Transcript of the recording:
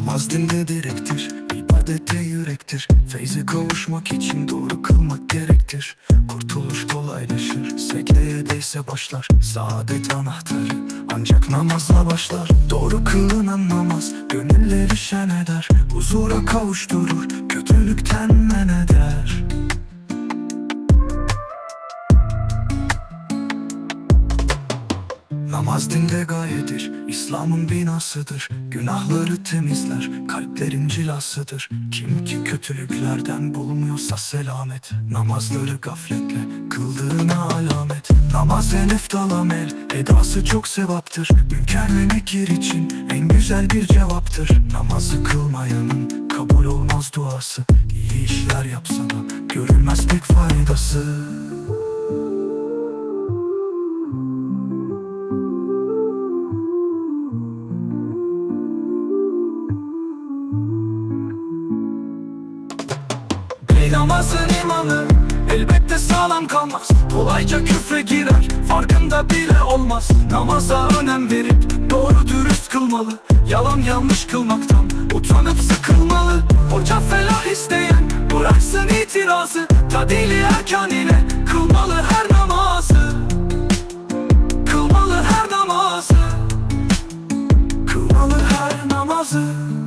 Namaz dinde direktir, ibadette yürektir. Feyze kavuşmak için doğru kılmak gerektir. Kurtuluş kolaylaşır, secdeye değse başlar. Saadet anahtarı ancak namazla başlar. Doğru kılınan namaz, gönülleri şen eder. Huzura kavuşturur, kötülükten men eder. Namaz dinde gayedir, İslam'ın binasıdır. Günahları temizler, kalplerin cilasıdır. Kim ki kötülüklerden bulmuyorsa selamet. Namazları gafletle, kıldığına alamet. Namaz en eftal amel, edası çok sevaptır. Münker ve nekir için en güzel bir cevaptır. Namazı kılmayanın kabul olmaz duası. İyi işler yapsana, görülmez pek faydası Bey namazın imamı elbette sağlam kalmaz. Kolayca küfre girer farkında bile olmaz. Namaza önem verip doğru dürüst kılmalı. Yalan yanlış kılmaktan utanıp sıkılmalı. Hoca felah isteyen bıraksın itirazı. Tadili erkan ile kılmalı her namazı. Kılmalı her namazı. Kılmalı her namazı